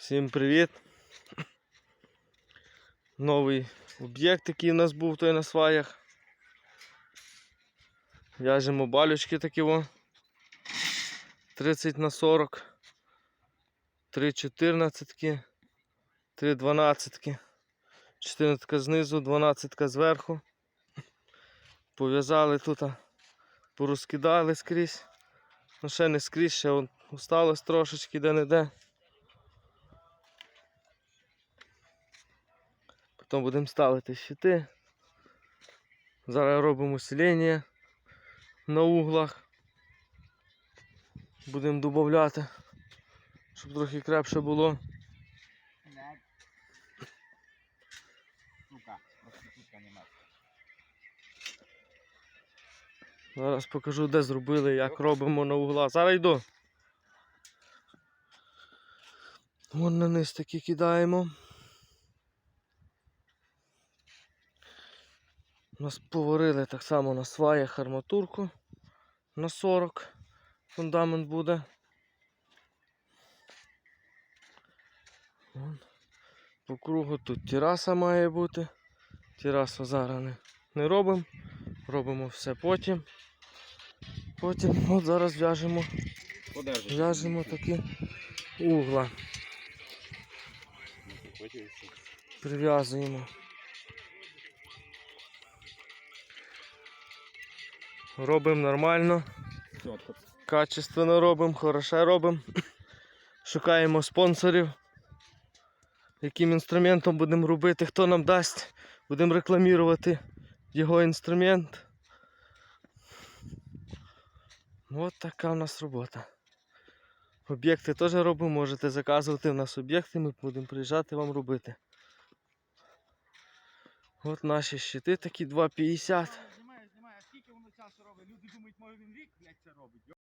Всім привіт! Новий об'єкт, який у нас був той на сваях. В'яжемо балючки такі во. 30 на 40. 3 14, 3 12. 14 знизу, 12 зверху. Пов'язали тут, порозкидали скрізь. Ну ще не скрізь, ще осталось трошечки де-не-де. Потім будемо ставити щити. Зараз робимо селення на углах. Будемо додати, щоб трохи крепше було. Зараз покажу, де зробили, як робимо на углах. Зараз йду. Вон на низ таки кидаємо. Нас поварили так само на сваях арматурку на 40. Фундамент буде. Вон. По кругу тут тераса має бути. Терасу зараз не, не робимо. Робимо все потім. Потім от зараз в'яжемо, в'яжемо такі угла. Прив'язуємо. Робимо нормально, качественно робимо, хороше робимо. Шукаємо спонсорів. Яким інструментом будемо робити, хто нам дасть. Будемо рекламувати його інструмент. От така в нас робота. Об'єкти теж робимо, можете заказувати в нас об'єкти, ми будемо приїжджати вам робити. От наші щити такі 2,50. Robillon